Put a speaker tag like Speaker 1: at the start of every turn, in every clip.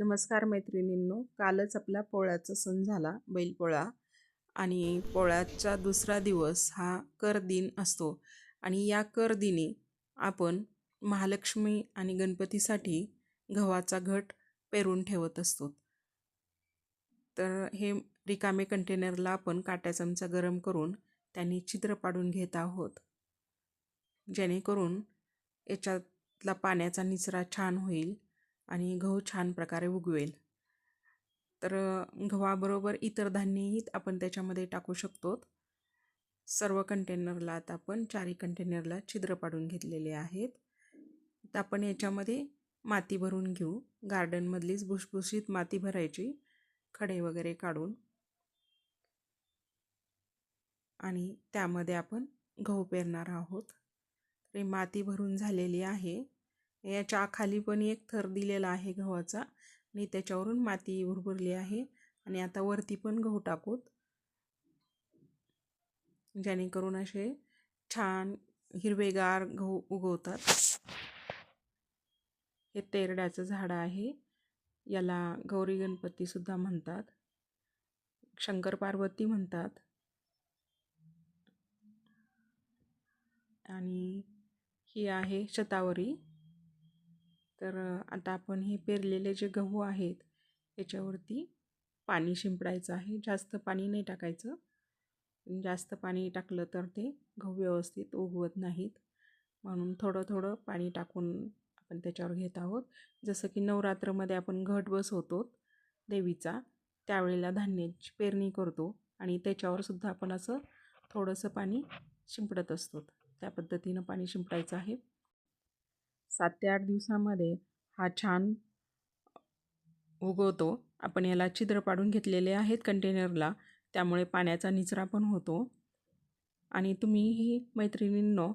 Speaker 1: नमस्कार मैत्रिणींनो. कालच आपला पोळ्याचा सण झाला बैलपोळा. आणि पोळ्याचा दुसरा दिवस हा कर दिन असतो. आणि या कर दिनी आपण महालक्ष्मी आणि गणपतीसाठी गव्हाचा घट पेरून ठेवत असतो. तर हे रिकामे कंटेनरला आपण काट्या चमचा गरम करून त्यांनी चित्र पाडून घेत आहोत. जेणेकरून याच्यातला पाण्याचा निचरा छान होईल. आणि गहू छान प्रकारे उगवेल. तर गव्हाबरोबर इतर धान्यही आपण त्याच्यामध्ये टाकू शकतो. सर्व कंटेनरला आता आपण चारही कंटेनरला छिद्र पाडून घेतलेले आहेत. तर आपण याच्यामध्ये माती भरून घेऊ. गार्डनमधलीच भुसभुशीत माती भरायची. खडे वगैरे काढून. आणि त्यामध्ये आपण गहू पेरणार आहोत. तर माती भरून झालेली आहे. याच्या खाली पण एक थर दिलेला आहे गव्हाचा. आणि त्याच्यावरून माती भरभरली आहे. आणि आता वरती पण गहू टाकूत. जेणेकरून असे छान हिरवेगार गहू उगवतात. हे तेरड्याचं झाड आहे. याला गौरी गणपतीसुद्धा म्हणतात. शंकर पार्वती म्हणतात. आणि ही आहे शतावरी. तर आता आपण हे पेरलेले जे गहू आहेत याच्यावरती पाणी शिंपडायचं आहे. जास्त पाणी नाही टाकायचं. जास्त पाणी टाकलं तर ते गहू व्यवस्थित उगवत नाहीत. म्हणून थोडं थोडं पाणी टाकून आपण त्याच्यावर घेत आहोत. जसं की नवरात्रमध्ये आपण घट बसवतो देवीचा त्यावेळेला धान्याची पेरणी करतो आणि त्याच्यावर सुद्धा आपण असं थोडंसं पाणी शिंपडत असतो. त्या पद्धतीनं पाणी शिंपडायचं आहे. सात ते आठ दिवसामध्ये हा छान उगवतो. आपण याला छिद्र पाडून घेतलेले आहेत कंटेनरला. त्यामुळे पाण्याचा निचरा पण होतो. आणि तुम्हीही मैत्रिणींनो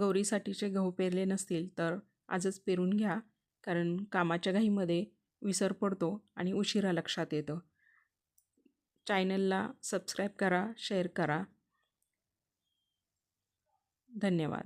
Speaker 1: गौरीसाठीचे गहू पेरले नसतील तर आजच पेरून घ्या. कारण कामाच्या घाईमध्ये विसर पडतो आणि उशिरा लक्षात येतं. चॅनलला सबस्क्राईब करा शेअर करा. धन्यवाद.